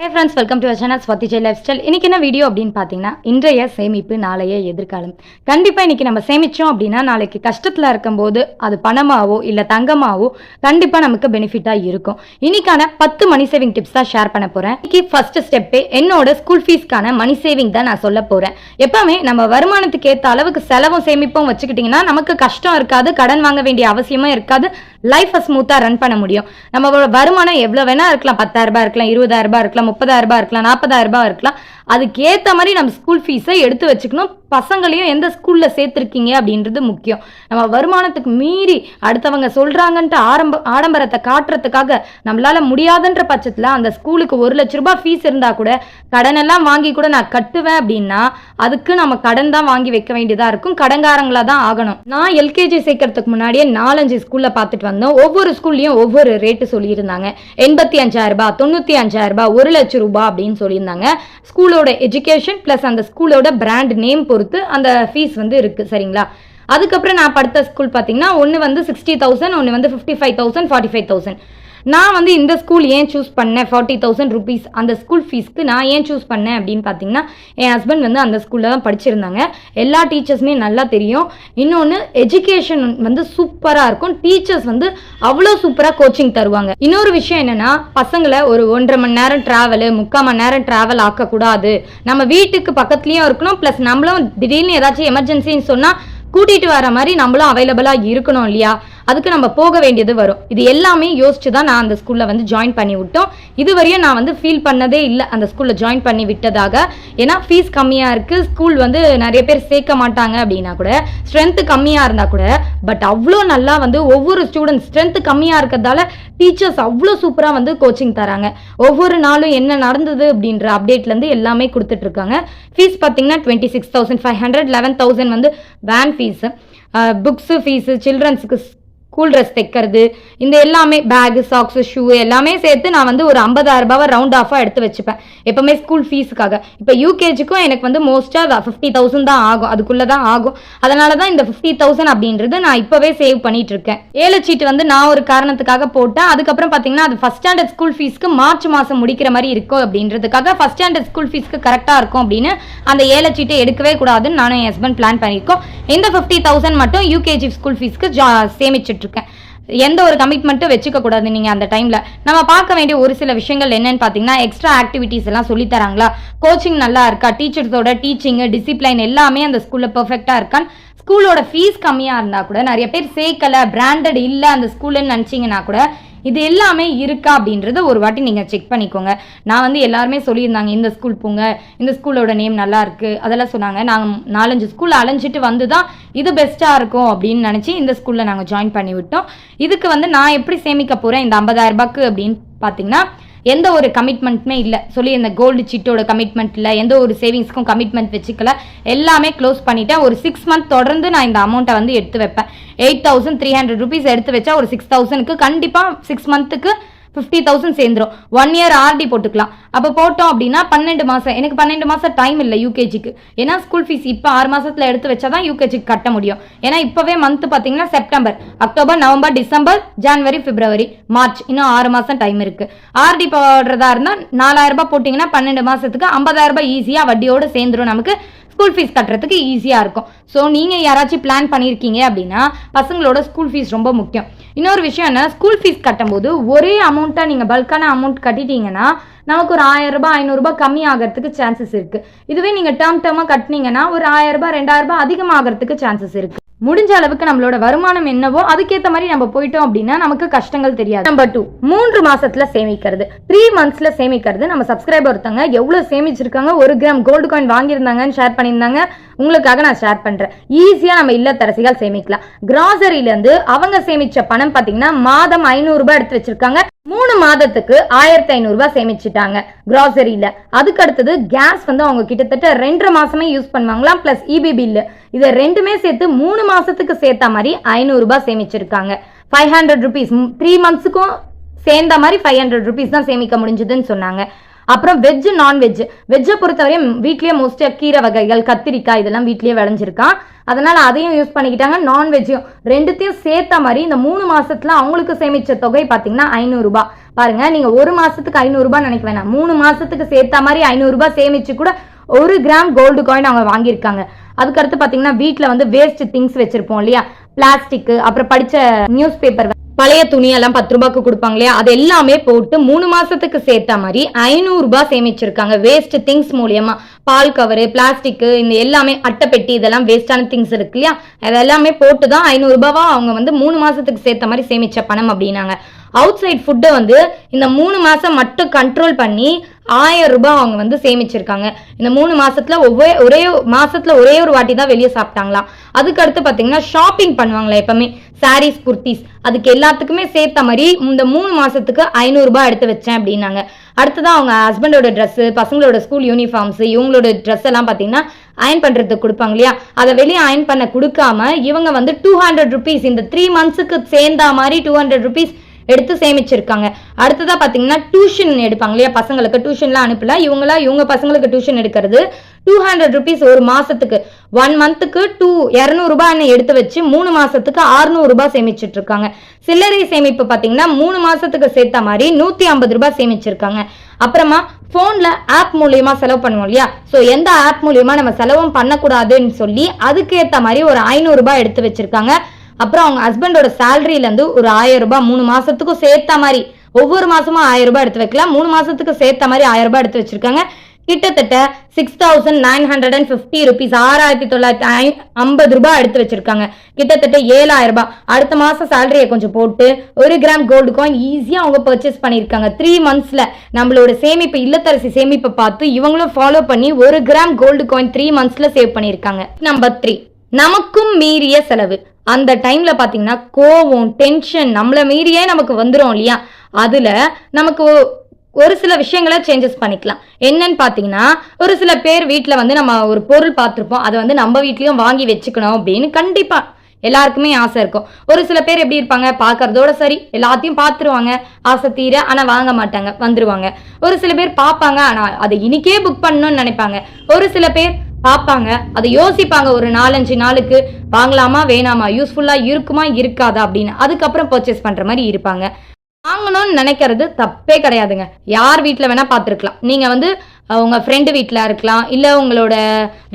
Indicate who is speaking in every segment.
Speaker 1: Hey friends welcome to channel Swathi Jai lifestyle இன்னைக்கு என்ன video அப்படின்னு பார்த்தீங்கன்னா இன்றைய சேமிப்பு நாளைய எதிர்காலம். கண்டிப்பாக இன்னைக்கு நம்ம சேமித்தோம் அப்படின்னா நாளைக்கு கஷ்டத்தில் இருக்கும்போது அது பணமாவோ இல்லை தங்கமாவோ கண்டிப்பாக நமக்கு பெனிஃபிட்டாக இருக்கும். இன்னைக்கான பத்து மணி சேவிங் டிப்ஸ் தான் ஷேர் பண்ண போகிறேன் இன்னைக்கு ஃபர்ஸ்ட் ஸ்டெப்பே என்னோட ஸ்கூல் ஃபீஸ்க்கான மணி சேவிங் தான் நான் சொல்ல போகிறேன் எப்பவுமே நம்ம வருமானத்துக்கு ஏற்ற அளவுக்கு செலவும் சேமிப்பும் வச்சுக்கிட்டிங்கன்னா நமக்கு கஷ்டம் இருக்காது கடன் வாங்க வேண்டிய அவசியமும் இருக்காது லைஃப்பை ஸ்மூத்தாக ரன் பண்ண முடியும். நம்ம வருமானம் எவ்வளோ வேணால் இருக்கலாம் பத்தாயிரம் இருக்கலாம் இருபதாயிரம் ரூபாய் இருக்கலாம் முப்பதாயிரம் ரூபாய் இருக்கலாம் நாற்பதாயிரம் ரூபாய் இருக்கலாம். அதுக்கேற்ற மாதிரி நம்ம ஸ்கூல் ஃபீஸை எடுத்து வச்சுக்கணும். பசங்களையும் எந்த ஸ்கூலில் சேர்த்துருக்கீங்க அப்படின்றது முக்கியம். நம்ம வருமானத்துக்கு மீறி அடுத்தவங்க சொல்கிறாங்கன்ட்டு ஆரம்ப ஆடம்பரத்தை காட்டுறதுக்காக நம்மளால் முடியாதுன்ற பட்சத்தில் அந்த ஸ்கூலுக்கு ஒரு லட்ச ரூபாய் ஃபீஸ் இருந்தால் கூட கடனெல்லாம் வாங்கி கூட நான் கட்டுவேன் அப்படின்னா அதுக்கு நம்ம கடன் தான் வாங்கி வைக்க வேண்டியதாக இருக்கும். கடன்காரங்களாக தான் ஆகணும். நான் எல்கேஜி சேர்க்கறதுக்கு முன்னாடியே நாலஞ்சு ஸ்கூலில் பார்த்துட்டு வந்தோம். ஒவ்வொரு ஸ்கூல்லையும் ஒவ்வொரு ரேட்டு சொல்லியிருந்தாங்க. எண்பத்தி அஞ்சாயிரம் ரூபாய் தொண்ணூற்றி அஞ்சாயிரம் ரூபாய் ஒரு லட்சம் ரூபாய் அப்படின்னு சொல்லியிருந்தாங்க. ஸ்கூலோட எஜுகேஷன் ப்ளஸ் அந்த ஸ்கூலோட பிராண்ட் நேம் பொறுத்து அந்த ஃபீஸ் வந்து இருக்கு சரிங்களா? அதுக்கப்புறம் நான் படுத்த ஸ்கூல் பார்த்தீங்கன்னா ஒன்று வந்து சிக்ஸ்டி தௌசண்ட் ஒன்று வந்து fifty five thousand forty five thousand நான் வந்து இந்த ஸ்கூல் ஏன் சூஸ் பண்ணேன்? ஃபார்ட்டி தௌசண்ட் ருபீஸ் அந்த ஸ்கூல் ஃபீஸ்க்கு நான் ஏன் சூஸ் பண்ணேன் அப்படின்னு பார்த்தீங்கன்னா என் ஹஸ்பண்ட் வந்து அந்த ஸ்கூலில் தான் படிச்சிருந்தாங்க. எல்லா டீச்சர்ஸுமே நல்லா தெரியும். இன்னொன்று எஜுகேஷன் வந்து சூப்பராக இருக்கும். டீச்சர்ஸ் வந்து அவ்வளோ சூப்பராக கோச்சிங் தருவாங்க. இன்னொரு விஷயம் என்னன்னா பசங்களை ஒரு ஒன்றரை மணி நேரம் ட்ராவலு முக்கால் மணி நேரம் ட்ராவல் ஆக்கக்கூடாது. நம்ம வீட்டுக்கு பக்கத்துலேயும் இருக்கணும் ப்ளஸ் நம்மளும் திடீர்னு ஏதாச்சும் எமர்ஜென்சின்னு சொன்னால் கூட்டிகிட்டு வர மாதிரி நம்மளும் அவைலபிளாக இருக்கணும் இல்லையா? அதுக்கு நம்ம போக வேண்டியது வரும். இது எல்லாமே யோசிச்சு தான் நான் அந்த ஸ்கூலில் வந்து ஜாயின் பண்ணி விட்டோம். இதுவரையும் நான் வந்து ஃபீல் பண்ணதே இல்லை. அந்த ஸ்கூலில் ஜாயின் பண்ணி விட்டதாக. ஏன்னா ஃபீஸ் கம்மியாக இருக்குது ஸ்கூல் வந்து நிறைய பேர் சேர்க்க மாட்டாங்க அப்படின்னா கூட ஸ்ட்ரென்த்து கம்மியாக இருந்தால் கூட பட் அவ்வளோ நல்லா வந்து ஒவ்வொரு ஸ்டூடெண்ட் ஸ்ட்ரென்த்து கம்மியாக இருக்கிறதால டீச்சர்ஸ் அவ்வளோ சூப்பராக வந்து கோச்சிங் தராங்க. ஒவ்வொரு நாளும் என்ன நடந்தது அப்படின்ற அப்டேட்லேருந்து எல்லாமே கொடுத்துட்ருக்காங்க ஃபீஸ் பார்த்தீங்கன்னா twenty six thousand five hundred eleven thousand வந்து வேன் ஃபீஸு புக்ஸு ஃபீஸு சில்ட்ரன்ஸுக்கு கூல் ட்ரெஸ் தைக்கிறது. இந்த எல்லாமே பேகு சாக்ஸு ஷூ எல்லாமே சேர்த்து நான் வந்து ஒரு ஐம்பதாயிரம் ரூபாவை ரவுண்ட் ஆஃபாக எடுத்து வச்சுப்பேன். எப்போவுமே ஸ்கூல் ஃபீஸுக்காக இப்போ யூகேஜிக்கும் எனக்கு வந்து மோஸ்ட்டாக ஃபிஃப்டி தௌசண்ட் தான் ஆகும். அதுக்குள்ளே தான் ஆகும். அதனால தான் இந்த ஃபிஃப்டி தௌசண்ட் அப்படின்றது நான் இப்போவே சேவ் பண்ணிட்டு இருக்கேன். ஏழு சீட்டு வந்து நான் ஒரு காரணத்துக்காக போட்டேன். அதுக்கப்புறம் பார்த்தீங்கன்னா அது ஃபஸ்ட் ஸ்டாண்டர்ட் ஸ்கூல் ஃபீஸ்க்கு மார்ச் மாதம் முடிக்கிற மாதிரி இருக்கும் அப்படின்றதுக்காக ஃபஸ்ட் ஸ்டாண்டர்ட் ஸ்கூல் ஃபீஸ்க்கு கரெக்டாக இருக்கும் அப்படின்னு அந்த ஏழை சீட்டை எடுக்கவே கூடாதுன்னு நானும் என் ஹஸ்பண்ட் பிளான் பண்ணியிருக்கோம். இந்த ஃபிஃப்டி தௌசண்ட் மட்டும் யூகேஜி ஸ்கூல் ஃபீஸ்க்கு ஜா சேமிச்சிட்டு இருக்கேன் எந்த ஒரு கமிட்மெண்ட்டும் வச்சுக்க கூடாது நீங்கள் அந்த டைமில் நம்ம பார்க்க வேண்டிய ஒரு சில விஷயங்கள் என்னன்னு பார்த்தீங்கன்னா எக்ஸ்ட்ரா ஆக்டிவிட்டீஸ் எல்லாம் சொல்லித்தராங்களா? கோச்சிங் நல்லா இருக்கா? டீச்சர்ஸோட டீச்சிங்கு டிசிப்ளைன் எல்லாமே அந்த ஸ்கூலில் பர்ஃபெக்டாக இருக்கான்னு. ஸ்கூலோட ஃபீஸ் கம்மியாக இருந்தால் கூட நிறைய பேர் சேர்க்கலை பிராண்டட் இல்லை அந்த ஸ்கூலுன்னு நினச்சிங்கன்னா கூட இது எல்லாமே இருக்கா அப்படின்றத ஒரு வாட்டி நீங்கள் செக் பண்ணிக்கோங்க. நான் வந்து எல்லாருமே சொல்லியிருந்தாங்க இந்த ஸ்கூல் போங்க இந்த ஸ்கூலோட நேம் நல்லா இருக்கு. அதெல்லாம் சொன்னாங்க. நாங்கள் நாலஞ்சு ஸ்கூல் அலைஞ்சிட்டு வந்து தான் இது பெஸ்ட்டாக இருக்கும் அப்படின்னு நினச்சி இந்த ஸ்கூலில் நாங்கள் ஜாயின் பண்ணி விட்டோம் இதுக்கு வந்து நான் எப்படி சேமிக்க போகிறேன் இந்த ஐம்பதாயிரம் ரூபாய்க்கு அப்படின்னு பார்த்தீங்கன்னா எந்த ஒரு கமிட்மெண்ட்டுமே இல்லை. சொல்லி இந்த கோல்டு சீட்டோட கமிட்மெண்ட் இல்லை. எந்த ஒரு சேவிங்ஸ்க்கும் கமிட்மெண்ட் வச்சுக்கல. எல்லாமே க்ளோஸ் பண்ணிட்டேன். ஒரு சிக்ஸ் மந்த் தொடர்ந்து நான் இந்த அமௌண்ட்டை வந்து எடுத்து வைப்பேன். Eight thousand three hundred rupees எடுத்து வச்சா ஒரு சிக்ஸ் தௌசண்ட்க்கு கண்டிப்பாக சிக்ஸ் மந்த்துக்கு ஃபிஃப்டி தௌசண்ட் சேர்ந்துரும். ஒன் இயர் ஆர்டி போட்டுக்கலாம். அப்போ போட்டோம் அப்படின்னா பன்னெண்டு மாதம் எனக்கு பன்னெண்டு மாதம் டைம் இல்லை யூகேஜிக்கு ஏன்னா ஸ்கூல் ஃபீஸ் இப்போ ஆறு மாதத்தில் எடுத்து வச்சா தான் யூகேஜிக்கு கட்ட முடியும். ஏன்னா இப்போவே மந்த் பார்த்தீங்கன்னா September October November December January February March இன்னும் ஆறு மாதம் டைம் இருக்குது ஆர்டி போடுறதா இருந்தால் நாலாயிரம் ரூபாய் போட்டிங்கன்னா பன்னெண்டு மாதத்துக்கு ஐம்பதாயிரம் ரூபாய் ஈஸியாக வட்டியோடு சேர்ந்துரும் நமக்கு. ஸ்கூல் ஃபீஸ் கட்டுறதுக்கு ஈஸியாக இருக்கும். ஸோ நீங்கள் யாராச்சும் பிளான் பண்ணியிருக்கீங்க அப்படின்னா பசங்களோட ஸ்கூல் ஃபீஸ் ரொம்ப முக்கியம். இன்னொரு விஷயம் என்ன? ஸ்கூல் ஃபீஸ் கட்டும்போது ஒரே அமௌண்ட்டாக நீங்கள் பல்கான அமௌண்ட் கட்டிட்டீங்கன்னா நமக்கு ஒரு ஆயிரம் ரூபாய் ஐநூறுரூபா கம்மி ஆகிறதுக்கு சான்சஸ் இருக்குது இதுவே நீங்கள் டேர்ம் டேர்மாக கட்டினீங்கன்னா ஒரு ஆயிரம் ரெண்டாயிரரூபா ரெண்டாயிரம் ரூபாய் அதிகமாகிறதுக்கு சான்சஸ் இருக்குது முடிஞ்ச அளவுக்கு நம்மளோட வருமானம் என்னவோ அதுக்கேற்ற மாதிரி நம்ம போயிட்டோம் அப்படின்னா நமக்கு கஷ்டங்கள் தெரியாது. நம்பர் டூ மூன்று மாசத்துல சேமிக்கிறது. த்ரீ மந்த்ஸ்ல சேமிக்கிறது. நம்ம சப்ஸ்கிரைபர் ஒருத்தங்க எவ்வளவு சேமிச்சிருக்காங்க? ஒரு கிராம் கோல்டு காயின் வாங்கியிருந்தாங்கன்னு ஷேர் பண்ணியிருந்தாங்க. உங்களுக்காக நான் ஷேர் பண்றேன். ஈஸியா நம்ம இல்லத்தரசிகள் சேமிக்கலாம். கிராசரியிலேருந்து அவங்க சேமிச்ச பணம் பார்த்தீங்கன்னா மாதம் ஐநூறுரூபா எடுத்து வச்சிருக்காங்க. மூணு மாதத்துக்கு ஆயிரத்தி ஐநூறுரூபா சேமிச்சிட்டாங்க கிராசரியில் அதுக்கு அடுத்தது கேஸ் வந்து அவங்க கிட்டத்தட்ட ரெண்டரை மாசமே யூஸ் பண்ணுவாங்களாம் ப்ளஸ் இபி பில்லு இதை ரெண்டுமே சேர்த்து மூணு மாசத்துக்கு சேர்த்த மாதிரி ஐநூறுரூபா சேமிச்சிருக்காங்க. ஃபைவ் ஹண்ட்ரட் ருபீஸ் த்ரீ மந்த்ஸுக்கும் சேர்ந்த மாதிரி ஃபைவ் ஹண்ட்ரட் ருபீஸ் தான் சேமிக்க முடிஞ்சதுன்னு சொன்னாங்க. அப்புறம் வெஜ் நான்வெஜ் வெஜ்ஜை பொறுத்தவரையும் வீட்லேயே மோஸ்ட்டாக கீரை வகைகள் கத்திரிக்காய் இதெல்லாம் வீட்லேயே விளைஞ்சிருக்கான் அதனால் அதையும் யூஸ் பண்ணிக்கிட்டாங்க. நான்வெஜ்ஜையும் ரெண்டுத்தையும் சேர்த்த மாதிரி இந்த மூணு மாதத்தில் அவங்களுக்கு சேமித்த தொகை பார்த்தீங்கன்னா ஐநூறுரூபா பாருங்க நீங்கள் ஒரு மாதத்துக்கு ஐநூறுரூபா நினைக்க வேணாம். மூணு மாதத்துக்கு சேர்த்த மாதிரி ஐநூறுரூபா சேமித்து கூட ஒரு கிராம் கோல்டு காயின் அவங்க வாங்கியிருக்காங்க. அதுக்கடுத்து பார்த்தீங்கன்னா வீட்டில் வந்து வேஸ்ட் திங்ஸ் வச்சுருப்போம் இல்லையா? பிளாஸ்டிக்கு அப்புறம் படிச்ச நியூஸ் பேப்பர் பழைய துணியெல்லாம் பத்து ரூபாய்க்கு கொடுப்பாங்க இல்லையா அது எல்லாமே போட்டு மூணு மாசத்துக்கு சேர்த்த மாதிரி ஐநூறு ரூபாய் சேமிச்சிருக்காங்க. வேஸ்ட் திங்ஸ் மூலியமா. பால் கவரு பிளாஸ்டிக் இந்த எல்லாமே அட்டைப்பெட்டி இதெல்லாம் வேஸ்டான திங்ஸ் இருக்கு இல்லையா? அதெல்லாமே போட்டு தான் ஐநூறு ரூபாவா அவங்க வந்து மூணு மாசத்துக்கு சேர்த்த மாதிரி சேமிச்ச பணம் அப்படின்னாங்க. அவுட் சைட் ஃபுட்டை வந்து இந்த மூணு மாசம் மட்டும் கண்ட்ரோல் பண்ணி ஆயிரம் ரூபாய் அவங்க வந்து சேமிச்சிருக்காங்க. இந்த மூணு மாசத்துல ஒவ்வொரு ஒரே மாசத்துல ஒரே ஒரு வாட்டி தான் வெளியே சாப்பிட்டாங்களாம். அதுக்கு அடுத்து பாத்தீங்கன்னா ஷாப்பிங் பண்ணுவாங்களா எப்பவுமே? சாரீஸ் குர்த்திஸ் அதுக்கு எல்லாத்துக்குமே சேர்த்த மாதிரி இந்த மூணு மாசத்துக்கு ஐநூறு ரூபாய் எடுத்து வச்சேன் அப்படின்னாங்க. அடுத்ததான் அவங்க ஹஸ்பண்டோட ட்ரெஸ் பசங்களோட ஸ்கூல் யூனிஃபார்ம்ஸ் இவங்களோட ட்ரெஸ் எல்லாம் பாத்தீங்கன்னா அயன் பண்றதுக்கு கொடுப்பாங்க இல்லையா? அதை வெளியே அயன் பண்ண கொடுக்காம இவங்க வந்து டூ ஹண்ட்ரட் ருபீஸ் இந்த த்ரீ மந்த்ஸுக்கு சேர்ந்தா மாதிரி டூ ஹண்ட்ரட் ருபீஸ் எடுத்து சேமிச்சிருக்காங்க. அடுத்ததா பாத்தீங்கன்னா டியூஷன் எடுப்பாங்க இல்லையா? பசங்களுக்கு டியூஷன்லாம் அனுப்பல. இவங்களா இவங்க பசங்களுக்கு டியூஷன் எடுக்கிறது டூ ஹண்ட்ரட் ருபீஸ் ஒரு மாசத்துக்கு. ஒன் மந்த்துக்கு டூ இரநூறுபான்னு எடுத்து வச்சு மூணு மாசத்துக்கு 600 ரூபாய் இருக்காங்க சில்லறை சேமிப்பு பாத்தீங்கன்னா மூணு மாசத்துக்கு சேர்த்த மாதிரி நூத்தி ஐம்பது ரூபாய் சேமிச்சிருக்காங்க. அப்புறமா ஃபோனில் ஆப் மூலியமா செலவு பண்ணுவோம் இல்லையா? ஸோ எந்த ஆப் மூலியமா நம்ம செலவும் பண்ணக்கூடாதுன்னு சொல்லி அதுக்கேற்ற மாதிரி ஒரு ஐநூறு ரூபாய் எடுத்து வச்சிருக்காங்க. அப்புறம் அவங்க ஹஸ்பண்டோட சேலரியிலேருந்து ஒரு ஆயிரம் ரூபாய் மூணு மாசத்துக்கும் சேர்த்த மாதிரி ஒவ்வொரு மாசமும் ஆயிரம் ரூபாய் எடுத்து வைக்கலாம். மூணு மாசத்துக்கு சேர்த்த மாதிரி ஆயிரம் ரூபாய் எடுத்து வச்சிருக்காங்க. கிட்டத்தட்ட six thousand nine hundred and fifty rupees ஆறாயிரத்தி தொள்ளாயிரத்தி ஐ- ஐம்பது ரூபாய் எடுத்து வச்சிருக்காங்க. கிட்டத்தட்ட ஏழாயிரம் ரூபாய். அடுத்த மாசம் சேலரியை கொஞ்சம் போட்டு ஒரு கிராம் கோல்டு காயின் ஈஸியா அவங்க பர்ச்சேஸ் பண்ணியிருக்காங்க. த்ரீ மந்த்ஸ்ல நம்மளோட சேமிப்பு இல்லத்தரசி சேமிப்பை பார்த்து இவங்களும் ஃபாலோ பண்ணி ஒரு கிராம் கோல்டு காயின் த்ரீ மந்த்ஸ்ல சேவ் பண்ணியிருக்காங்க. நம்பர் த்ரீ நமக்கும் மீறிய செலவு. அந்த டைம்ல பாத்தீங்கன்னா கோவம் டென்ஷன் நம்மளை மீறியே நமக்கு வந்துடும் இல்லையா? அதுல நமக்கு ஒரு சில விஷயங்களை சேஞ்சஸ் பண்ணிக்கலாம். என்னன்னு பார்த்தீங்கன்னா ஒரு சில பேர் வீட்டில் வந்து நம்ம ஒரு பொருள் பார்த்துருப்போம் அதை வந்து நம்ம வீட்லேயும் வாங்கி வச்சுக்கணும் அப்படின்னு கண்டிப்பாக எல்லாருக்குமே ஆசை இருக்கும். ஒரு சில பேர் எப்படி இருப்பாங்க? பார்க்கறதோட சரி எல்லாத்தையும் பார்த்துருவாங்க ஆசை தீர ஆனால் வாங்க மாட்டாங்க வந்துருவாங்க. ஒரு சில பேர் பார்ப்பாங்க ஆனால் அதை இன்னைக்கே புக் பண்ணணும்னு நினைப்பாங்க. ஒரு சில பேர் பார்ப்பாங்க. அதை யோசிப்பாங்க ஒரு நாலஞ்சு நாளுக்கு. வாங்கலாமா வேணாமா? யூஸ்ஃபுல்லா இருக்குமா இருக்காதா? அப்படின்னு. அதுக்கப்புறம் பர்ச்சேஸ் பண்ற மாதிரி இருப்பாங்க. வாங்கணும்னு நினைக்கிறது தப்பே கிடையாதுங்க. யார் வீட்டில் வேணா பார்த்துருக்கலாம். நீங்க வந்து உங்கள் ஃப்ரெண்டு வீட்டில் இருக்கலாம் இல்லை உங்களோட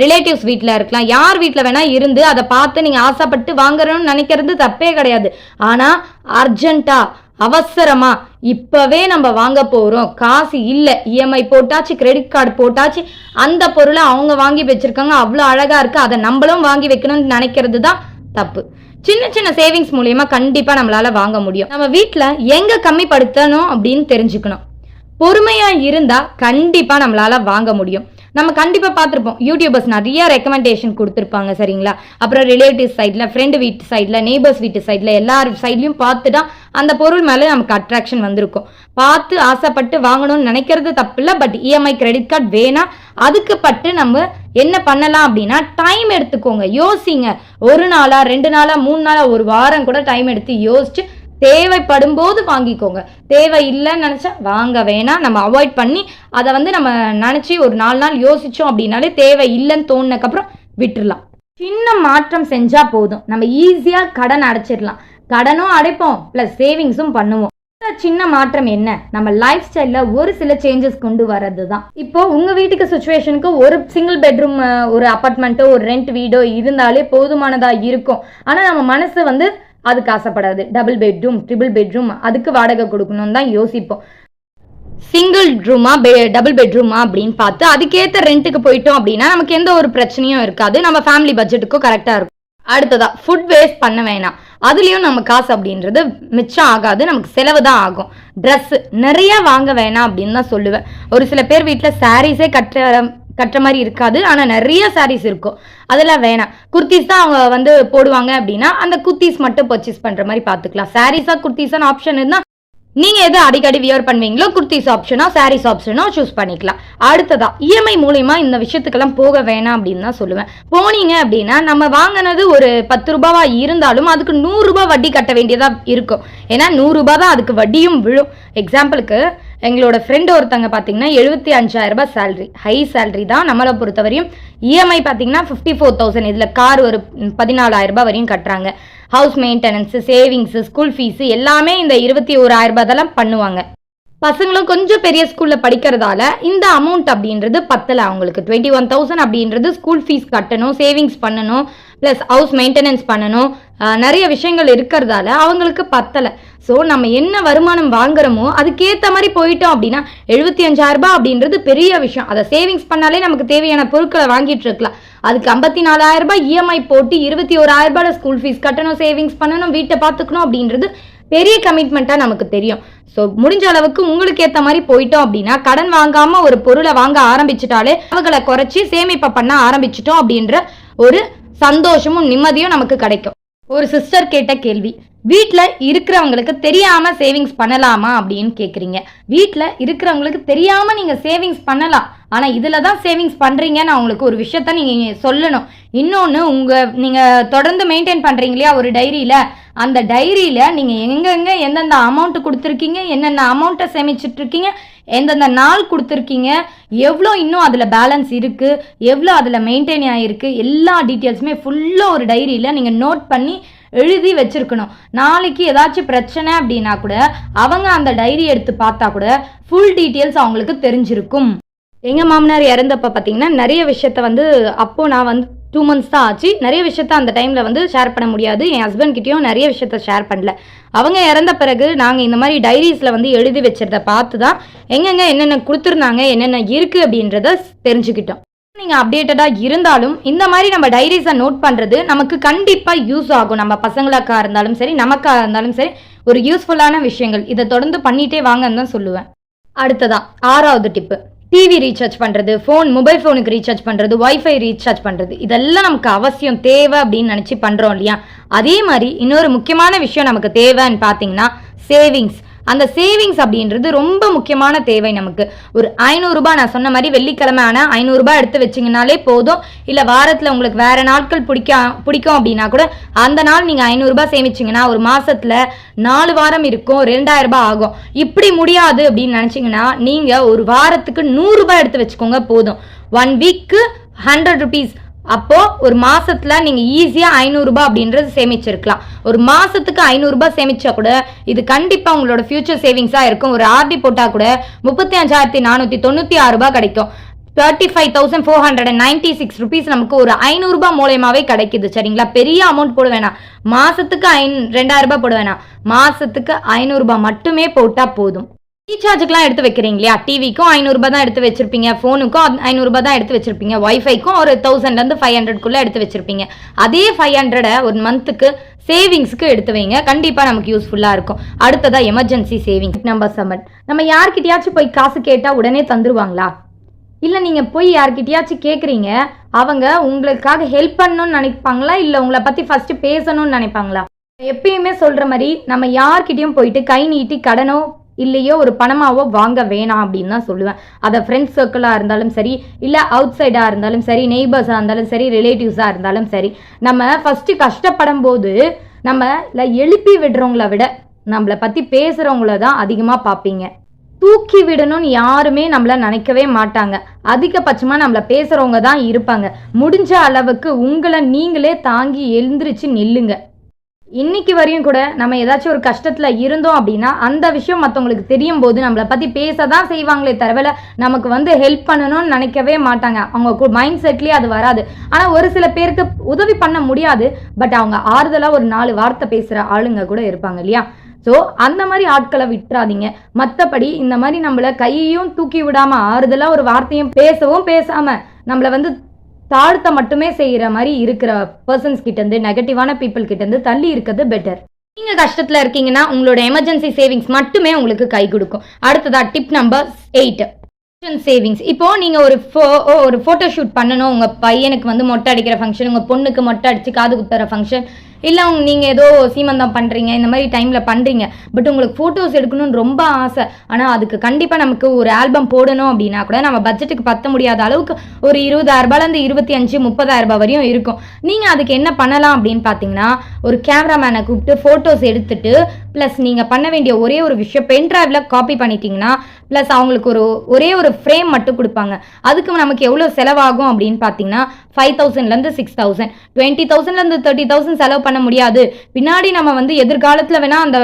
Speaker 1: ரிலேட்டிவ்ஸ் வீட்டில் இருக்கலாம். யார் வீட்டில் வேணால் இருந்து அதை பார்த்து நீங்கள் ஆசைப்பட்டு வாங்குறோம்னு நினைக்கிறது தப்பே கிடையாது. ஆனால் அர்ஜென்ட்டாக அவசரமாக இப்போவே நம்ம வாங்க போகிறோம் காசு இல்லை இஎம்ஐ போட்டாச்சு கிரெடிட் கார்டு போட்டாச்சு அந்த பொருளை அவங்க வாங்கி வச்சுருக்காங்க. அவ்வளோ அழகாக இருக்குது அதை நம்மளும் வாங்கி வைக்கணும்னு நினைக்கிறது தான் தப்பு. சின்ன சின்ன சேவிங்ஸ் மூலியமா கண்டிப்பாக நம்மளால் வாங்க முடியும். நம்ம வீட்டில் எங்கே கம்மிப்படுத்தணும் அப்படின்னு தெரிஞ்சுக்கணும். பொறுமையா இருந்தா கண்டிப்பா நம்மளால வாங்க முடியும். நம்ம கண்டிப்பா பார்த்துருப்போம். யூடியூபர்ஸ் நிறைய ரெக்கமெண்டேஷன் கொடுத்துருப்பாங்க சரிங்களா? அப்புறம் ரிலேட்டிவ் சைட்ல ஃப்ரெண்டு வீட்டு சைட்ல நெய்பர்ஸ் வீட்டு சைட்ல எல்லார் சைட்லயும் தான் அந்த பொருள் மேலே நமக்கு அட்ராக்ஷன் வந்திருக்கும். பார்த்து ஆசைப்பட்டு வாங்கணும்னு நினைக்கிறது தப்பு இல்லை பட் இஎம்ஐ கிரெடிட் கார்டு வேணாம் அதுக்கு பட்டு நம்ம என்ன பண்ணலாம் அப்படின்னா டைம் எடுத்துக்கோங்க. யோசிங்க. ஒரு நாளா ரெண்டு நாளா மூணு நாளா ஒரு வாரம் கூட டைம் எடுத்து யோசிச்சு தேவைப்படும் போது வாங்கிக்கோங்க. தேவை இல்லைன்னு நினச்சா வாங்க வேணாம். நம்ம அவாய்ட் பண்ணி அதை வந்து நம்ம நினச்சி ஒரு நாலு நாள் யோசித்தோம் அப்படின்னாலே தேவை இல்லைன்னு தோணுனக்கப்புறம் விட்டுறலாம். சின்ன மாற்றம் செஞ்சால் போதும். நம்ம ஈஸியாக கடன் அடைச்சிடலாம். கடனும் அடைப்போம். ப்ளஸ் சேவிங்ஸும் பண்ணுவோம். சின்ன மாற்றம் என்ன? நம்ம லைஃப் ஸ்டைல்ல ஒரு சில சேஞ்சஸ் கொண்டு வர்றது தான் இப்போ உங்க வீட்டுக்கு சுச்சுவேஷனுக்கு ஒரு சிங்கிள் பெட்ரூம் ஒரு அப்பார்ட்மெண்ட்டோ ஒரு ரெண்ட் வீடோ இருந்தாலே போதுமானதா இருக்கும். ஆனா நம்ம மனசு வந்து அதுக்கு ஆசைப்படாது. டபுள் பெட்ரூம் ட்ரிபிள் பெட்ரூம் அதுக்கு வாடகை கொடுக்கணும்னு தான் யோசிப்போம். சிங்கிள் ரூமா டபுள் பெட்ரூமா அப்படின்னு பார்த்து அதுக்கேற்ற ரெண்ட்டுக்கு போயிட்டோம் அப்படின்னா நமக்கு எந்த ஒரு பிரச்சனையும் இருக்காது. நம்ம ஃபேமிலி பட்ஜெட்டுக்கும் கரெக்டாக இருக்கும். அடுத்ததா ஃபுட் வேஸ்ட் பண்ண வேணாம். அதுலேயும் நம்ம காசு அப்படின்றது மிச்சம் ஆகாது. நமக்கு செலவு தான் ஆகும். ட்ரெஸ்ஸு நிறைய வாங்க வேணாம் அப்படின்னு தான் சொல்லுவேன். ஒரு சில பேர் வீட்டில் சாரீஸே கட்டுற கட்டுற மாதிரி இருக்காது. ஆனால் நிறைய சாரீஸ் இருக்கும். அதெல்லாம் வேணாம். குர்த்திஸ் தான் அவங்க வந்து போடுவாங்க அப்படின்னா அந்த குர்த்திஸ் மட்டும் பர்ச்சேஸ் பண்ணுற மாதிரி பார்த்துக்கலாம். சாரீஸாக குர்த்திஸான ஆப்ஷன் இருந்தால் நீங்கள் எது அடிக்கடி வியர் பண்ணுவீங்களோ குர்த்திஸ் ஆப்ஷனோ சாரீஸ் ஆப்ஷனோ சூஸ் பண்ணிக்கலாம். அடுத்ததா இஎம்ஐ மூலயமா இந்த விஷயத்துக்கெல்லாம் போக வேணாம் அப்படின்னு தான் சொல்லுவேன். போனீங்க அப்படின்னா நம்ம வாங்கினது ஒரு பத்து ரூபாவா இருந்தாலும் அதுக்கு நூறுரூபா வட்டி கட்ட வேண்டியதாக இருக்கும். ஏன்னா நூறுரூபா தான் அதுக்கு வட்டியும் விழும். எக்ஸாம்பிளுக்கு எங்களோட ஃப்ரெண்டு ஒருத்தங்க பார்த்தீங்கன்னா எழுபத்தி அஞ்சாயிரம் ரூபாய் சேலரி ஹை சேலரி தான் நம்மளை பொறுத்தவரையும். இஎம்ஐ பார்த்தீங்கன்னா ஃபிஃப்டி ஃபோர் தௌசண்ட் இதில் கார் ஒரு பதினாலாயிரம் ரூபாய் வரையும் கட்டுறாங்க. House maintenance savings school fees எல்லாமே இந்த இருபத்தி ஓராயிரம் ரூபாய் தான் பண்ணுவாங்க. பசங்களும் கொஞ்சம் பெரிய ஸ்கூலில் படிக்கிறதால இந்த அமௌண்ட் அப்படின்றது பத்தல அவங்களுக்கு. டுவெண்ட்டி ஒன் தௌசண்ட் அப்படின்றது ஸ்கூல் ஃபீஸ் கட்டணும் சேவிங்ஸ் பண்ணணும் ப்ளஸ் ஹவுஸ் மெயின்டெனன்ஸ் பண்ணணும். நிறைய விஷயங்கள் இருக்கிறதால அவங்களுக்கு பத்தலை. ஸோ நம்ம என்ன வருமானம் வாங்குறோமோ அதுக்கேற்ற மாதிரி போயிட்டோம் அப்படின்னா எழுபத்தி அஞ்சாயிரம் ரூபாய் அப்படின்றது பெரிய விஷயம். அதை சேவிங்ஸ் பண்ணாலே நமக்கு தேவையான பொருட்களை வாங்கிட்டு இருக்கலாம். அதுக்கு ஐம்பத்தி நாலாயிரரூபா இஎம்ஐ போட்டு இருபத்தி ஓராயிரரூபாவில் ஸ்கூல் ஃபீஸ் கட்டணும் சேவிங்ஸ் பண்ணணும் வீட்டை பார்த்துக்கணும் அப்படின்றது பெரிய கமிட்மெண்ட்டாக நமக்கு தெரியும். ஸோ முடிஞ்ச அளவுக்கு உங்களுக்கு ஏற்ற மாதிரி போயிட்டோம் அப்படின்னா கடன் வாங்காமல் ஒரு பொருளை வாங்க ஆரம்பிச்சிட்டாலே அவங்களை குறைச்சி சேமிப்பை பண்ண ஆரம்பிச்சிட்டோம் அப்படின்ற ஒரு சந்தோஷமும் நிம்மதியும் நமக்கு கிடைக்கும். ஒரு சிஸ்டர் கேட்ட கேள்வி வீட்டில் இருக்கிறவங்களுக்கு தெரியாம சேவிங்ஸ் பண்ணலாமா அப்படின்னு கேட்குறீங்க வீட்டில் இருக்கிறவங்களுக்கு தெரியாம நீங்க சேவிங்ஸ் பண்ணலாம். ஆனா இதுல தான் சேவிங்ஸ் பண்றீங்க நான் உங்களுக்கு ஒரு விஷயத்த நீங்க சொல்லணும். இன்னொன்று உங்க நீங்க தொடர்ந்து மெயின்டைன் பண்றீங்க இல்லையா ஒரு டைரியில அந்த டைரியில நீங்க எங்கெங்க எந்தெந்த அமௌண்ட் கொடுத்துருக்கீங்க என்னென்ன அமௌண்ட்டை சேமிச்சிட்டு இருக்கீங்க எந்தெந்த நாள் கொடுத்துருக்கீங்க? எவ்வளோ இன்னும் அதில் பேலன்ஸ் இருக்குது எவ்வளோ அதில் மெயின்டைன் ஆகிருக்கு எல்லா டீட்டெயில்ஸுமே ஃபுல்லாக ஒரு டைரியில் நீங்கள் நோட் பண்ணி எழுதி வச்சிருக்கணும். நாளைக்கு ஏதாச்சும் பிரச்சனை அப்படின்னா கூட அவங்க அந்த டைரி எடுத்து பார்த்தா கூட ஃபுல் டீட்டெயில்ஸ் அவங்களுக்கு தெரிஞ்சிருக்கும். எங்கள் மாமனார் இறந்தப்ப பார்த்தீங்கன்னா நிறைய விஷயத்த வந்து அப்போது நான் வந்து டூ மந்த்ஸ் தான் ஆச்சு. நிறைய விஷயத்த அந்த டைமில் வந்து ஷேர் பண்ண முடியாது. என் ஹஸ்பண்ட்கிட்டையும் நிறைய விஷயத்த ஷேர் பண்ணல. அவங்க இறந்த பிறகு நாங்கள் இந்த மாதிரி டைரிஸில் வந்து எழுதி வச்சிருந்த பார்த்து தான் எங்கெங்க என்னென்ன கொடுத்துருந்தாங்க என்னென்ன இருக்குது அப்படின்றத தெரிஞ்சுக்கிட்டோம். நீங்கள் அப்டேட்டடாக இருந்தாலும் இந்த மாதிரி நம்ம டைரிஸை நோட் பண்ணுறது நமக்கு கண்டிப்பாக யூஸ் ஆகும். நம்ம பசங்களுக்கா இருந்தாலும் சரி நமக்காக இருந்தாலும் சரி ஒரு யூஸ்ஃபுல்லான விஷயங்கள். இதை தொடர்ந்து பண்ணிகிட்டே வாங்கன்னு தான் சொல்லுவேன். அடுத்ததான் ஆறாவது டிப்பு டிவி ரீசார்ஜ் பண்ணுறது ஃபோன் மொபைல் ஃபோனுக்கு ரீசார்ஜ் பண்ணுறது ஒய்ஃபை ரீசார்ஜ் பண்ணுறது இதெல்லாம் நமக்கு அவசியம் தேவை அப்படின்னு நினச்சி பண்ணுறோம் இல்லையா? அதே மாதிரி இன்னொரு முக்கியமான விஷயம் நமக்கு தேவைன்னு பார்த்தீங்கன்னா சேவிங்ஸ் அந்த சேவிங்ஸ் அப்படின்றது ரொம்ப முக்கியமான தேவை நமக்கு. ஒரு ஐநூறுரூபா நான் சொன்ன மாதிரி வெள்ளிக்கிழமை ஆனால் ஐநூறுரூபா எடுத்து வச்சிங்கனாலே போதும். இல்லை வாரத்தில் உங்களுக்கு வேறு நாட்கள் பிடிக்க பிடிக்கும் அப்படின்னா கூட அந்த நாள் நீங்கள் ஐநூறுரூபா சேமிச்சிங்கன்னா ஒரு மாதத்தில் நாலு வாரம் இருக்கும் ரெண்டாயிரரூபா ஆகும். இப்படி முடியாது அப்படின்னு நினச்சிங்கன்னா நீங்கள் ஒரு வாரத்துக்கு நூறுரூபா எடுத்து வச்சுக்கோங்க போதும். ஒன் வீக்கு ஹண்ட்ரட் ருபீஸ் அப்போ ஒரு மாசத்துல நீங்க ஈஸியா ஐநூறுரூபா அப்படின்றது சேமிச்சிருக்கலாம். ஒரு மாசத்துக்கு ஐநூறுரூபா சேமிச்சா கூட இது கண்டிப்பா உங்களோட ஃபியூச்சர் சேவிங்ஸா இருக்கும். ஒரு ஆர்டி போட்டா கூட முப்பத்தி அஞ்சாயிரத்தி நானூத்தி தொண்ணூத்தி ஆறு ரூபாய் கிடைக்கும். Thirty five thousand four hundred and ninety six rupees நமக்கு ஒரு ஐநூறுரூபா மூலயமாவே கிடைக்குது. சரிங்களா? பெரிய அமௌண்ட் போட வேணாம். மாசத்துக்கு ஐந் ரெண்டாயிரம் ரூபாய் போட வேணாம். மாசத்துக்கு ஐநூறுரூபா மட்டுமே போட்டா போதும். ரீசார்ஜுக்குலாம் எடுத்து வைக்கிறீங்க இல்லையா? டிவிக்கும் ஐநூறுரூபா தான் எடுத்து வச்சிருப்பீங்க. ஃபோனுக்கும் ஐநூறுரூபா தான் எடுத்து வச்சிருப்பீங்க. ஒய்ஃபைக்கும் ஒரு தௌசண்ட்லேருந்து ஃபைவ் ஹண்ட்ரட்குள்ளே எடுத்து வச்சிருப்பீங்க. அதே ஃபைவ் ஹண்ட்ரடை ஒரு மந்த்துக்கு சேவிங்ஸ்க்கு எடுத்து வைங்க. கண்டிப்பாக நமக்கு யூஸ்ஃபுல்லாக இருக்கும். அடுத்ததாக எமர்ஜென்சி சேவிங்ஸ் நம்பர் செவன் நம்ம யார்கிட்டயாச்சும் போய் காசு கேட்டால் உடனே தந்துருவாங்களா? இல்லை நீங்கள் போய் யார்கிட்டயாச்சும் கேட்குறீங்க அவங்க உங்களுக்காக ஹெல்ப் பண்ணணும்னு நினைப்பாங்களா? இல்லை உங்களை பற்றி ஃபஸ்ட்டு பேசணும்னு நினைப்பாங்களா? எப்பயுமே சொல்கிற மாதிரி நம்ம யார்கிட்டயும் போயிட்டு கை நீட்டி கடனோ இல்லையோ ஒரு பணமாவோ வாங்க வேணாம் அப்படின்னு தான் சொல்லுவேன். அதை ஃப்ரெண்ட்ஸ் சர்க்கிளாக இருந்தாலும் சரி இல்லை அவுட் சைடாக இருந்தாலும் சரி நெய்பர்ஸாக இருந்தாலும் சரி ரிலேட்டிவ்ஸாக இருந்தாலும் சரி நம்ம ஃபஸ்ட்டு கஷ்டப்படும் போது நம்ம எழுப்பி விடுறவங்கள விட நம்மளை பற்றி பேசுகிறவங்கள தான் அதிகமாக பார்ப்பீங்க. தூக்கி விடணும்னு யாருமே நம்மளை நினைக்கவே மாட்டாங்க. அதிகபட்சமாக நம்மளை பேசுகிறவங்க தான் இருப்பாங்க. முடிஞ்ச அளவுக்கு உங்களை நீங்களே தாங்கி எழுந்திரிச்சு நில்லுங்க. இன்னைக்கு வரையும் கூட நம்ம ஏதாச்சும் ஒரு கஷ்டத்துல இருந்தோம் அப்படின்னா அந்த விஷயம் மற்றவங்களுக்கு தெரியும் போது நம்மளை பத்தி பேச தான் செய்வாங்களே தவிர நமக்கு வந்து ஹெல்ப் பண்ணணும்னு நினைக்கவே மாட்டாங்க. அவங்க மைண்ட் செட்லயே அது வராது. ஆனா ஒரு சில பேருக்கு உதவி பண்ண முடியாது. பட் அவங்க ஆறுதலா ஒரு நாலு வார்த்தை பேசுற ஆளுங்க கூட இருப்பாங்க இல்லையா? ஸோ அந்த மாதிரி ஆட்களை விட்டுறாதீங்க. மற்றபடி இந்த மாதிரி நம்மளை கையையும் தூக்கி விடாம ஆறுதலா ஒரு வார்த்தையும் பேசவும் பேசாம நம்மளை வந்து தாழ்த்த மட்டுமே செய்கிற மாதிரி இருக்கிற பர்சன்ஸ் கிட்டேருந்து நெகட்டிவான பீப்புள் கிட்டேருந்து தள்ளி இருக்கிறது பெட்டர் நீங்கள் கஷ்டத்தில் இருக்கீங்கன்னா உங்களோட எமர்ஜென்சி சேவிங்ஸ் மட்டுமே உங்களுக்கு கை கொடுக்கும். அடுத்ததா டிப் நம்பர் எயிட் சேவிங்ஸ் இப்போ நீங்க ஒரு ஃபோ ஒரு போட்டோ ஷூட் பண்ணணும். உங்க பையனுக்கு வந்து மொட்டை அடிக்கிற ஃபங்க்ஷன் உங்க பொண்ணுக்கு மொட்டை அடிச்சு காது குத்துற ஃபங்க்ஷன் இல்லை அவங்க நீங்கள் ஏதோ சீமந்தம் பண்ணுறீங்க இந்த மாதிரி டைமில் பண்ணுறீங்க பட் உங்களுக்கு ஃபோட்டோஸ் எடுக்கணும்னு ரொம்ப ஆசை. ஆனால் அதுக்கு கண்டிப்பாக நமக்கு ஒரு ஆல்பம் போடணும் அப்படின்னா கூட நம்ம பட்ஜெட்டுக்கு பற்ற முடியாத அளவுக்கு ஒரு இருபதாயிரரூபாலேருந்து இருபத்தி அஞ்சு முப்பதாயிரம் ரூபாய் வரையும் இருக்கும். நீங்கள் அதுக்கு என்ன பண்ணலாம் அப்படின்னு பார்த்தீங்கன்னா ஒரு கேமராமேனை கூப்பிட்டு ஃபோட்டோஸ் எடுத்துட்டு ப்ளஸ் நீங்கள் பண்ண வேண்டிய ஒரே ஒரு விஷயம் பென் ட்ரைவில் காப்பி பண்ணிட்டீங்கன்னா ப்ளஸ் அவங்களுக்கு ஒரு ஒரே ஒரு ஃப்ரேம் மட்டும் கொடுப்பாங்க. அதுக்கு நமக்கு எவ்வளோ செலவாகும் அப்படின்னு பார்த்தீங்கன்னா ஃபைவ் தௌசண்ட்லேருந்து சிக்ஸ் தௌசண்ட் டுவெண்ட்டி தௌசண்ட்லேருந்து தேர்ட்டி தௌசண்ட் செலவு பண்ண முடியாது. பின்னாடி நம்ம வந்து எதிர்காலத்தில் வேணால் அந்த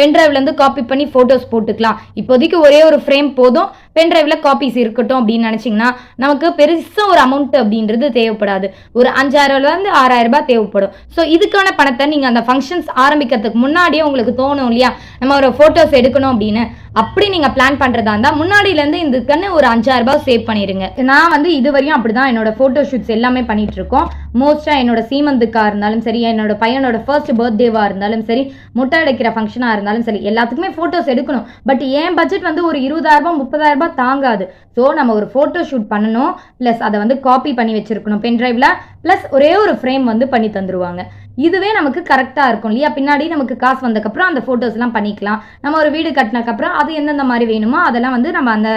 Speaker 1: பென்ட்ரைவ்லேருந்து காப்பி பண்ணி ஃபோட்டோஸ் போட்டுக்கலாம். இப்போதைக்கு ஒரே ஒரு ஃப்ரேம் போதும். பென்ட்ரைவில் காப்பீஸ் இருக்கட்டும் அப்படின்னு நினச்சிங்கன்னா நமக்கு பெருசாக ஒரு அமௌண்ட் அப்படின்றது தேவைப்படாது. ஒரு அஞ்சாயிரம்லேருந்து ஆறாயிரம் ரூபாய் தேவைப்படும். ஸோ இதுக்கான பணத்தை நீங்கள் அந்த ஃபங்க்ஷன்ஸ் ஆரம்பிக்கிறதுக்கு முன்னாடியே உங்களுக்கு தோணும் இல்லையா? நம்ம ஒரு ஃபோட்டோஸ் எடுக்கணும் அப்படின்னு. அப்படி நீங்கள் பிளான் பண்ணுறதா இருந்தால் முன்னாடியிலேருந்து இதுக்குன்னு ஒரு அஞ்சாயிரம் ரூபாய் சேவ் பண்ணிடுங்க நான் வந்து இது வரையும் அப்படி தான் என்னோட ஃபோட்டோ ஷூட்ஸ் எல்லாமே பண்ணிட்டு இருக்கோம். மோஸ்ட்டாக என்னோட சீமந்துக்காக இருந்தாலும் சரி என்னோட பையனோட ஃபர்ஸ்ட் பர்த்டேவாக இருந்தாலும் சரி முட்டை அடைக்கிற ஃபங்க்ஷனாக இருந்தாலும் சரி எல்லாத்துக்குமே ஃபோட்டோஸ் எடுக்கணும். பட் என் பட்ஜெட் வந்து ஒரு இருபதாயிரரூபா முப்பதாயிரம் ரூபாய் தாங்காது. ஸோ நம்ம ஒரு ஃபோட்டோ ஷூட் பண்ணணும் ப்ளஸ் அதை வந்து காப்பி பண்ணி வச்சிருக்கணும் பென்ட்ரைவில் ப்ளஸ் ஒரே ஒரு ஃப்ரேம் வந்து பண்ணி தந்துருவாங்க. இதுவே நமக்கு கரெக்டாக இருக்கும் இல்லையா? பின்னாடி நமக்கு காசு வந்தக்கப்புறம் அந்த ஃபோட்டோஸ்லாம் பண்ணிக்கலாம். நம்ம ஒரு வீடு கட்டினக்கப்புறம் அது எந்தெந்த மாதிரி வேணுமோ அதெல்லாம் வந்து நம்ம அந்த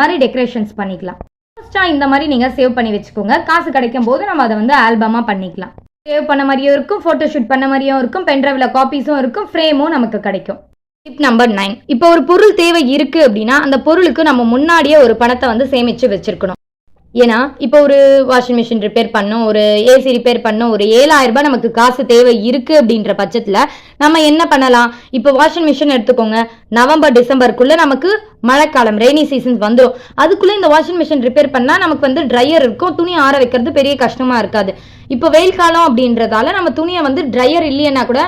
Speaker 1: மாதிரி டெக்கரேஷன்ஸ் பண்ணிக்கலாம். ஃபர்ஸ்ட்டாக இந்த மாதிரி நீங்கள் சேவ் பண்ணி வச்சுக்கோங்க. காசு கிடைக்கும் போது நம்ம அதை வந்து ஆல்பமாக பண்ணிக்கலாம். சேவ் பண்ண மாதிரியும் இருக்கும் ஃபோட்டோ ஷூட் பண்ண மாதிரியும் இருக்கும் பென்ட்ரைவில் காப்பீஸும் இருக்கும் ஃப்ரேமும் நமக்கு கிடைக்கும். டிப் நம்பர் நைன் இப்போ ஒரு பொருள் தேவை இருக்கு அப்படின்னா அந்த பொருளுக்கு நம்ம முன்னாடியே ஒரு பணத்தை வந்து சேமிச்சு வச்சிருக்கணும். ஏன்னா இப்போ ஒரு வாஷிங் மிஷின் ரிப்பேர் பண்ணும் ஒரு ஏசி ரிப்பேர் பண்ணும் ஒரு ஏழாயிரம் ரூபாய் நமக்கு காசு தேவை இருக்கு அப்படின்ற பட்சத்தில் நம்ம என்ன பண்ணலாம்? இப்போ வாஷிங் மிஷின் எடுத்துக்கோங்க. நவம்பர் டிசம்பருக்குள்ள நமக்கு மழைக்காலம் ரெய்னி சீசன்ஸ் வந்துடும் அதுக்குள்ளே இந்த வாஷிங் மிஷின் ரிப்பேர் பண்ணால் நமக்கு வந்து ட்ரையர் இருக்கும் துணி ஆற வைக்கிறது பெரிய கஷ்டமா இருக்காது. இப்போ வெயில் காலம் அப்படின்றதால நம்ம துணியை வந்து ட்ரையர் இல்லைன்னா கூட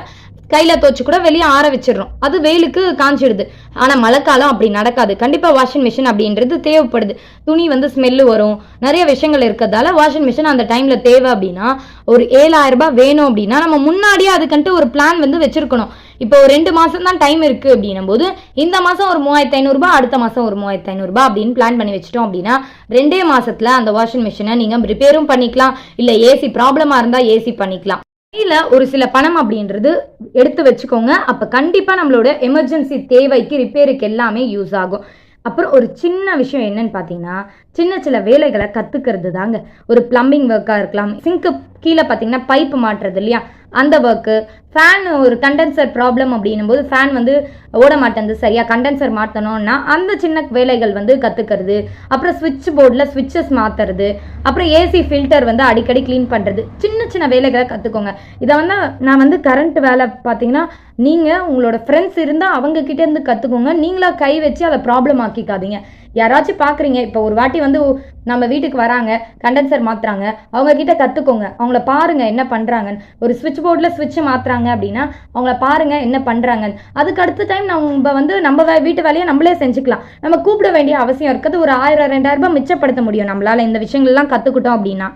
Speaker 1: கையில் துவச்சி கூட வெளியே ஆற வச்சிடுறோம். அது வெயிலுக்கு காஞ்சிடுது. ஆனால் மழைக்காலம் அப்படி நடக்காது. கண்டிப்பாக வாஷிங் மிஷின் அப்படின்றது தேவைப்படுது. துணி வந்து ஸ்மெல்லு வரும். நிறைய விஷயங்கள் இருக்கிறதால வாஷிங் மிஷின் அந்த டைமில் தேவை அப்படின்னா ஒரு ஏழாயிரம் ரூபாய் வேணும் அப்படின்னா நம்ம முன்னாடியே அதுக்குன்ட்டு ஒரு பிளான் வந்து வச்சுருக்கணும். இப்போ ஒரு ரெண்டு மாதம் தான் டைம் இருக்குது அப்படின்னும் போது இந்த மாதம் ஒரு மூவாயிரத்து ஐநூறுரூபா அடுத்த மாதம் ஒரு மூவாயிரத்து ஐநூறுரூபா அப்படின்னு பிளான் பண்ணி வச்சிட்டோம் அப்படின்னா ரெண்டே மாதத்தில் அந்த வாஷிங் மிஷினை நீங்கள் ரிப்பேரும் பண்ணிக்கலாம். இல்லை ஏசி ப்ராப்ளமாக இருந்தால் ஏசி பண்ணிக்கலாம். கையில் ஒரு சில பணம் அப்படின்றது எடுத்து வச்சுக்கோங்க. அப்போ கண்டிப்பாக நம்மளோட எமர்ஜென்சி தேவைக்கு ரிப்பேருக்கு எல்லாமே யூஸ் ஆகும். அப்புறம் ஒரு சின்ன விஷயம் என்னன்னு பார்த்தீங்கன்னா சின்ன சின்ன வேலைகளை கற்றுக்கிறது தாங்க ஒரு ப்ளம்பிங் ஒர்க்காக இருக்கலாம். சிங்க்கு கீழே பார்த்தீங்கன்னா பைப்பு மாட்டுறது இல்லையா? அந்த ஒர்க்கு ஃபேன் ஒரு கண்டென்சர் ப்ராப்ளம் அப்படின்னும் போது ஃபேன் வந்து ஓட மாட்டேங்குது சரியா? கண்டென்சர் மாற்றணும்னா அந்த சின்ன வேலைகள் வந்து கற்றுக்கிறது அப்புறம் சுவிட்ச் போர்டில் ஸ்விட்சஸ் மாற்றுறது அப்புறம் ஏசி ஃபில்டர் வந்து அடிக்கடி க்ளீன் பண்ணுறது சின்ன சின்ன வேலைகளை கற்றுக்கோங்க இதை வந்து நான் வந்து கரண்ட் வேலை பார்த்தீங்கன்னா நீங்கள் உங்களோட ஃப்ரெண்ட்ஸ் இருந்தால் அவங்கக்கிட்டேருந்து கற்றுக்கோங்க நீங்களாக கை வச்சு அதை ப்ராப்ளம் ஆக்கிக்காதீங்க. யாராச்சும் பார்க்குறீங்க இப்போ ஒரு வாட்டி வந்து நம்ம வீட்டுக்கு வராங்க கண்டென்சர் மாற்றுறாங்க அவங்க கிட்ட கற்றுக்கோங்க அவங்கள பாருங்க என்ன பண்ணுறாங்கன்னு ஒரு சுவிட்ச் போர்டில் சுவிட்ச் மாற்றுறாங்க அப்படின்னா அவங்கள பாருங்க என்ன பண்ணுறாங்கன்னு அதுக்கு அடுத்த டைம் நம்ம வந்து நம்ம வீட்டு வேலையை நம்மளே செஞ்சுக்கலாம். நம்ம கூப்பிட வேண்டிய அவசியம் இருக்கிறது ஒரு ஆயிரம் ரெண்டாயிரம் ரூபாய் மிச்சப்படுத்த முடியும் நம்மளால இந்த விஷயங்கள்லாம் கற்றுக்கிட்டோம் அப்படின்னா.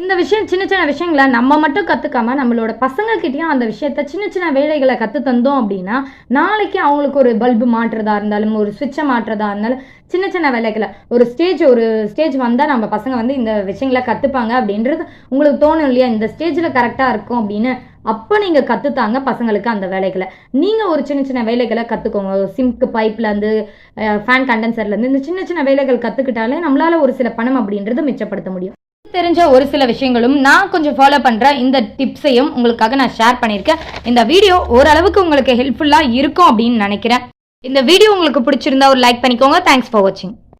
Speaker 1: இந்த விஷயம் சின்ன சின்ன விஷயங்களை நம்ம மட்டும் கற்றுக்காம நம்மளோட பசங்கக்கிட்டேயும் அந்த விஷயத்த சின்ன சின்ன வேலைகளை கற்று தந்தோம் அப்படின்னா நாளைக்கு அவங்களுக்கு ஒரு பல்பு மாற்றுறதா இருந்தாலும் ஒரு சுவிட்சை மாற்றுறதா இருந்தாலும் சின்ன சின்ன வேலைகளை ஒரு ஸ்டேஜ் ஒரு ஸ்டேஜ் வந்தால் நம்ம பசங்க வந்து இந்த விஷயங்களை கற்றுப்பாங்க அப்படின்றது உங்களுக்கு தோணும் இல்லையா? இந்த ஸ்டேஜில் கரெக்டாக இருக்கும் அப்படின்னு அப்போ நீங்கள் கற்றுத்தாங்க பசங்களுக்கு அந்த வேலைகளை. நீங்கள் ஒரு சின்ன சின்ன வேலைகளை கற்றுக்கோங்க சிம்க்கு பைப்லேருந்து ஃபேன் கண்டென்சர்லேருந்து இந்த சின்ன சின்ன வேலைகள் கற்றுக்கிட்டாலே நம்மளால் ஒரு சில பணம் அப்படின்றது மிச்சப்படுத்த முடியும். தெரிஞ்ச ஒரு சில விஷயங்களும் நான் கொஞ்சம் ஃபாலோ பண்ணுற இந்த டிப்ஸையும் உங்களுக்காக நான் ஷேர் பண்ணியிருக்கேன். இந்த வீடியோ ஓரளவுக்கு உங்களுக்கு ஹெல்ப்ஃபுல்லாக இருக்கும் அப்படின்னு நினைக்கிறேன். இந்த வீடியோ உங்களுக்கு பிடிச்சிருந்தா ஒரு லைக் பண்ணிக்கோங்க. தேங்க்ஸ் ஃபார் வாட்சிங்